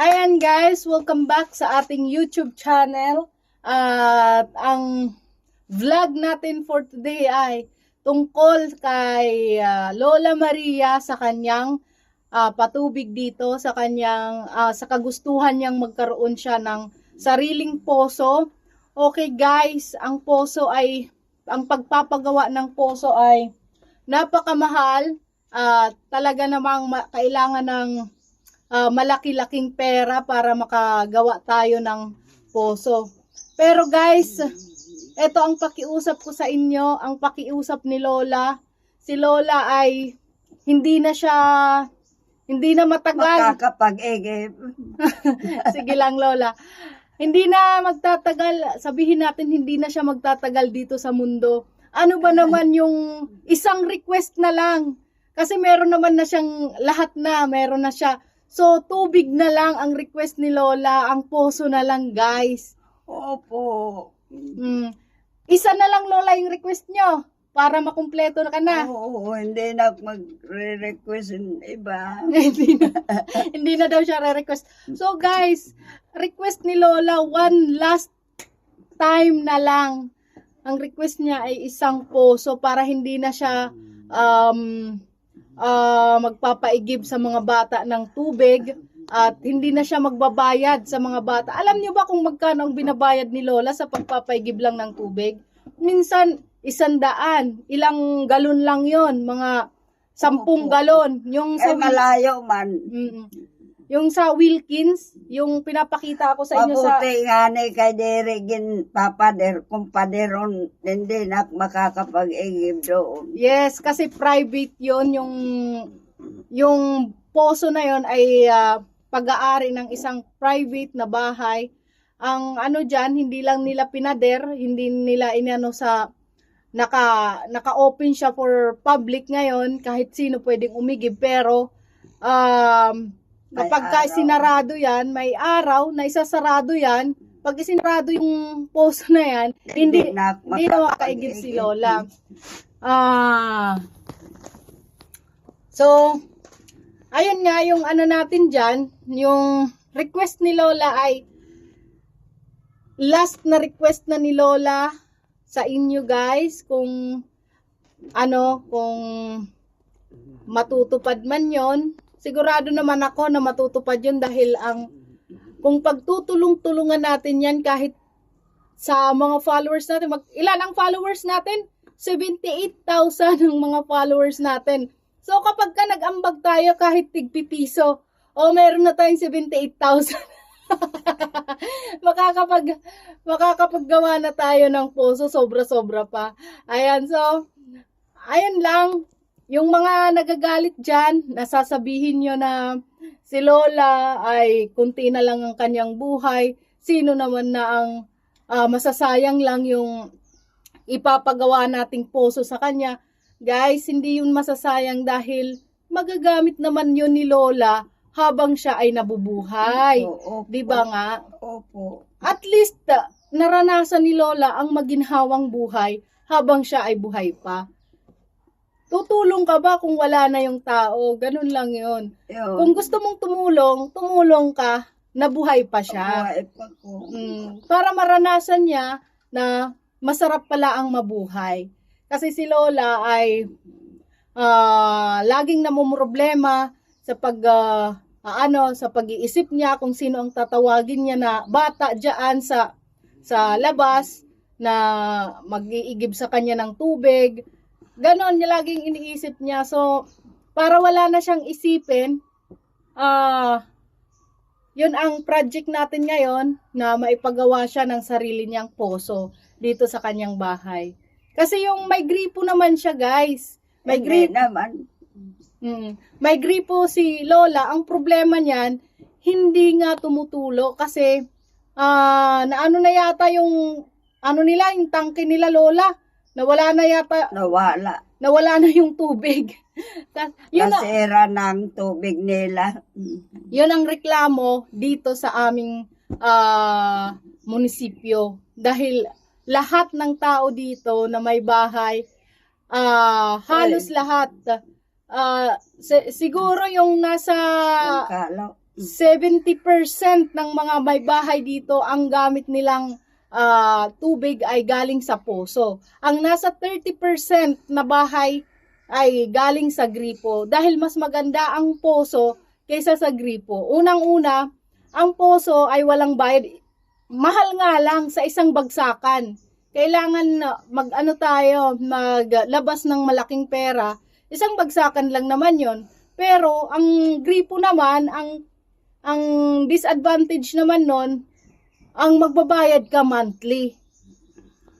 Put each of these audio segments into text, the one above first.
Ayan guys, welcome back sa ating YouTube channel. At ang vlog natin for today ay tungkol kay ah, Lola Maria sa kanyang ah, patubig dito, sa kanyang ah, sa kagustuhan niyang magkaroon siya ng sariling poso. Okay guys, ang poso ay ang pagpapagawa ng poso ay napakamahal at talaga namang ma- kailangan ng ah, malaki-laking pera para makagawa tayo ng poso. Pero guys, ito ang pakiusap ko sa inyo, ang pakiusap ni Lola. Si Lola ay hindi na siya hindi na matagal. Makakapag-egib. Sige lang Lola. Hindi na magtatagal, sabihin natin hindi na siya magtatagal dito sa mundo. Ano ba naman yung isang request na lang? Kasi meron naman na siyang lahat na, meron na siya. So, tubig na lang ang request ni Lola, ang poso na lang, guys. Opo. Hmm. Isa na lang, Lola, yung request nyo para makumpleto na ka na. Oo, hindi na magre-request ng iba. hindi na, hindi na daw siya re-request. So guys, request ni Lola, one last time na lang. Ang request niya ay isang poso para hindi na siya um, ah, magpapaigib sa mga bata ng tubig at hindi na siya magbabayad sa mga bata. Alam niyo ba kung magkano ang binabayad ni Lola sa pagpapaigib lang ng tubig? Minsan, isandaan. Ilang galon lang yon mga sampung galon. Yung sa Eh, malayo man. Mm-mm. Yung sa Wilkins, yung pinapakita ko sa inyo sa Mabuti nga ni kay Derigin papader, kumpaderon, hindi na makakapag-egib doon. Yes, kasi private 'yon yung yung poso na 'yon ay ah, pag-aari ng isang private na bahay. Ang ano diyan, hindi lang nila pinader, hindi nila inano sa naka naka-open siya for public ngayon, kahit sino pwedeng umigib pero um kapag ka sinarado 'yan, may araw na isasarado 'yan. Pag isinarado yung poso na 'yan, hindi na hindi na makakaigib si Lola. Ah. So, ayun nga yung ano natin dyan, yung request ni Lola ay last na request na ni Lola sa inyo guys kung ano, kung matutupad man yon sigurado naman ako na matutupad yun dahil ang kung pagtutulong-tulungan natin yan kahit sa mga followers natin, mag, ilan ang followers natin? 78,000 ang mga followers natin. So kapag ka nag-ambag tayo kahit tigpipiso, o meron na tayong 78,000. makakapag makakapaggawa na tayo ng poso sobra-sobra pa. Ayan, so ayan lang yung mga nagagalit diyan, nasasabihin nyo na si Lola ay kunti na lang ang kanyang buhay. Sino naman na ang ah, masasayang lang yung ipapagawa nating poso sa kanya. Guys, hindi yun masasayang dahil magagamit naman yun ni Lola habang siya ay nabubuhay. Opo. 'Di ba nga? Opo. At least ah, naranasan ni Lola ang maginhawang buhay habang siya ay buhay pa. Tutulong ka ba kung wala na yung tao? Ganun lang yun. Yun. Kung gusto mong tumulong, tumulong ka, nabuhay pa siya. Buhay pa ko. Mm, para maranasan niya na masarap pala ang mabuhay. Kasi si Lola ay ah, laging namumroblema sa pag ah, ano sa pag-iisip niya kung sino ang tatawagin niya na bata diyan sa sa labas na mag-iigib sa kanya ng tubig. Ganon niya laging iniisip niya. So para wala na siyang isipin, ah yun ang project natin ngayon na maipagawa siya ng sarili niyang poso dito sa kanyang bahay. Kasi yung may gripo naman siya, guys. May gripo, naman. mm, may gripo si Lola. Ang problema niyan, hindi nga tumutulo kasi ah na ano na yata yung ano nila, yung tangke nila Lola. Nawala na yata, Nawala. nawala na yung tubig. Tas- yun, na, Nasira ng tubig nila. yun ang reklamo dito sa aming ah, munisipyo. Dahil lahat ng tao dito na may bahay, ah, halos lahat, ah, si- siguro yung nasa Kala, 70% ng mga may bahay dito ang gamit nilang ah, tubig ay galing sa poso. Ang nasa 30% na bahay ay galing sa gripo dahil mas maganda ang poso kaysa sa gripo. Unang-una, ang poso ay walang bayad. Mahal nga lang sa isang bagsakan. Kailangan mag-ano tayo, maglabas ng malaking pera. Isang bagsakan lang naman yon. Pero ang gripo naman, ang ang disadvantage naman nun, ang magbabayad ka monthly.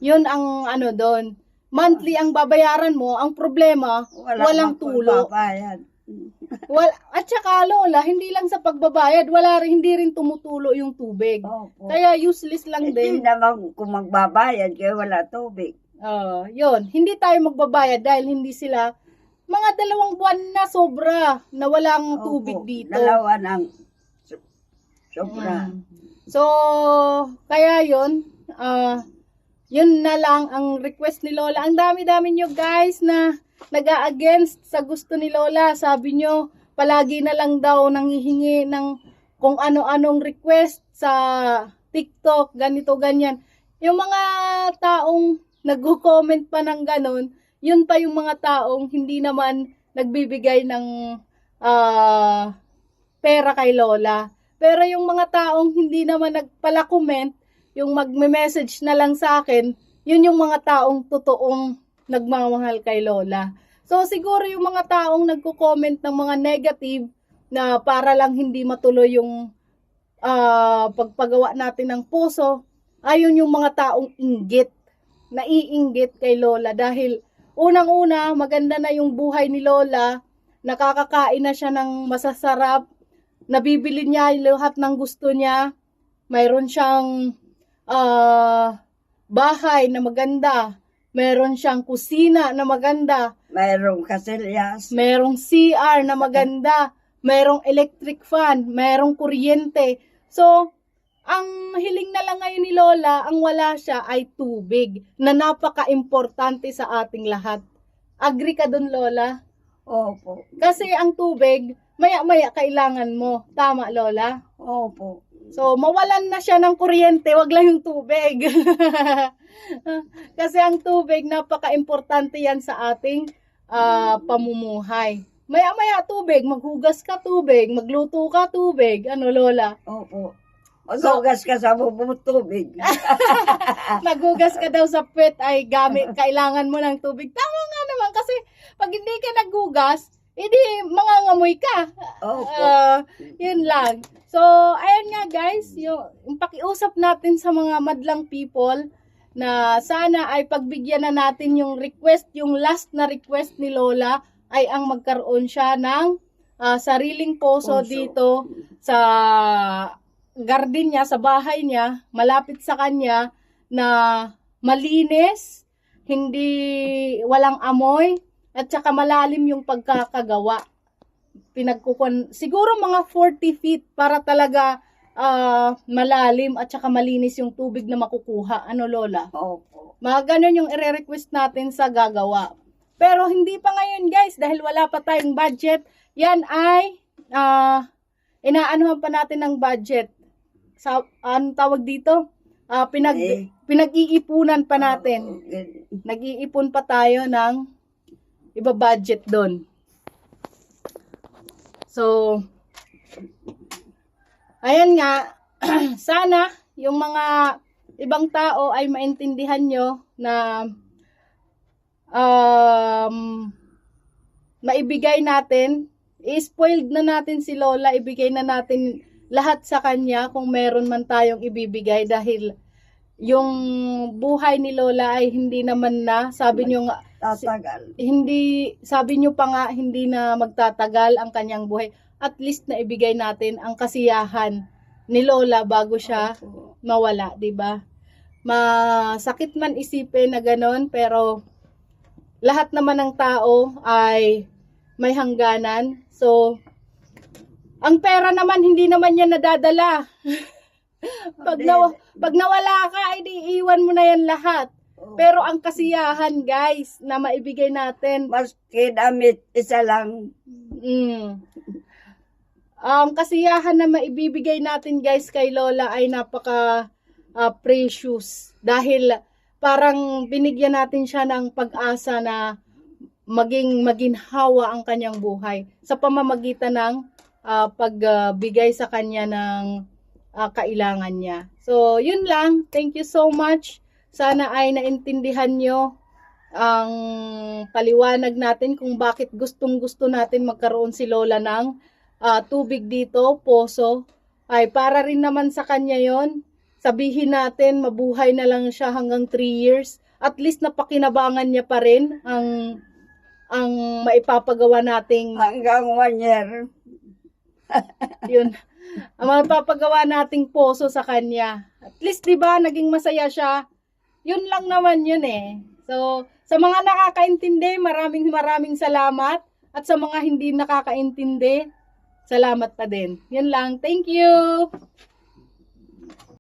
Yun ang ano doon. Monthly ang babayaran mo, ang problema, Wala walang tulo. pagbabayad. Wal, at saka lola, hindi lang sa pagbabayad, wala rin, hindi rin tumutulo yung tubig. Opo. Kaya useless lang Hindi din. naman kung magbabayad kaya wala tubig. Ah, yun, hindi tayo magbabayad dahil hindi sila mga dalawang buwan na sobra na walang Opo, tubig dito. Dalawa ng so- sobra. Mm. So, kaya yun, ah, yun na lang ang request ni Lola. Ang dami-dami nyo guys na nag-against sa gusto ni Lola. Sabi nyo, palagi na lang daw nanghihingi ng kung ano-anong request sa TikTok, ganito, ganyan. Yung mga taong nag-comment pa ng ganon, yun pa yung mga taong hindi naman nagbibigay ng ah, pera kay Lola. Pero yung mga taong hindi naman nagpala comment, yung magme-message na lang sa akin, yun yung mga taong totoong nagmamahal kay Lola. So siguro yung mga taong nagko-comment ng mga negative na para lang hindi matuloy yung ah, pagpagawa natin ng puso, ayun yung mga taong inggit, naiinggit kay Lola dahil unang-una maganda na yung buhay ni Lola, nakakakain na siya ng masasarap, nabibili niya lahat ng gusto niya, mayroon siyang ah, bahay na maganda, mayroon siyang kusina na maganda, Mayroong kasilyas. merong CR na maganda, merong electric fan, merong kuryente. So, ang hiling na lang ngayon ni Lola, ang wala siya ay tubig na napaka-importante sa ating lahat. Agree ka dun, Lola? Opo. Kasi ang tubig, maya-maya kailangan mo. Tama, Lola? Opo. So, mawalan na siya ng kuryente, wag lang yung tubig. Kasi ang tubig, napaka-importante yan sa ating ah, pamumuhay. Maya-maya tubig, maghugas ka tubig, magluto ka tubig. Ano, Lola? Opo. Maghugas ka sa bubong tubig. Naghugas ka daw sa pet ay gamit, kailangan mo ng tubig. Tama nga naman kasi pag hindi ka naghugas, edi mangangamoy ka. Opo. Ah, yun lang. So, ayan nga guys, yung, yung pakiusap natin sa mga madlang people na sana ay pagbigyan na natin yung request, yung last na request ni Lola ay ang magkaroon siya ng ah, sariling poso, Poso. dito sa garden niya, sa bahay niya, malapit sa kanya na malinis, hindi walang amoy, at saka malalim yung pagkakagawa pinagkukuan siguro mga 40 feet para talaga ah, malalim at saka malinis yung tubig na makukuha. Ano Lola? Opo. Mga ganun yung ire-request natin sa gagawa. Pero hindi pa ngayon guys dahil wala pa tayong budget. Yan ay ah inaanuhan pa natin ng budget. Sa anong tawag dito? Ah, pinag Eh. pinag-iipunan pa natin. Nag-iipon pa tayo ng iba budget doon. So, ayan nga, sana yung mga ibang tao ay maintindihan nyo na um, maibigay natin, i-spoiled na natin si Lola, ibigay na natin lahat sa kanya kung meron man tayong ibibigay dahil yung buhay ni Lola ay hindi naman na, sabi nyo nga, Tatagal. hindi, sabi nyo pa nga, hindi na magtatagal ang kanyang buhay. At least na ibigay natin ang kasiyahan ni Lola bago siya Opo. mawala, 'di ba? Masakit man isipin na ganon, pero lahat naman ng tao ay may hangganan. So, ang pera naman hindi naman yan nadadala. pag, nawa, pag nawala ka, ay di iwan mo na yan lahat. Opo. Pero ang kasiyahan, guys, na maibigay natin, Maski damit isa lang. mm, um, kasiyahan na maibibigay natin guys kay Lola ay napaka ah, precious dahil parang binigyan natin siya ng pag-asa na maging maginhawa ang kanyang buhay sa pamamagitan ng ah, pagbigay sa kanya ng ah, kailangan niya. So, yun lang. Thank you so much. Sana ay naintindihan nyo ang paliwanag natin kung bakit gustong gusto natin magkaroon si Lola ng ah, tubig dito, poso. Ay, para rin naman sa kanya yon Sabihin natin, mabuhay na lang siya hanggang 3 years. At least napakinabangan niya pa rin ang ang maipapagawa nating Hanggang one year. yun. Ang mapapagawa nating poso sa kanya. At least 'di ba naging masaya siya. Yun lang naman yun eh. So, sa mga nakakaintindi, maraming maraming salamat. At sa mga hindi nakakaintindi, salamat pa din. Yun lang. Thank you!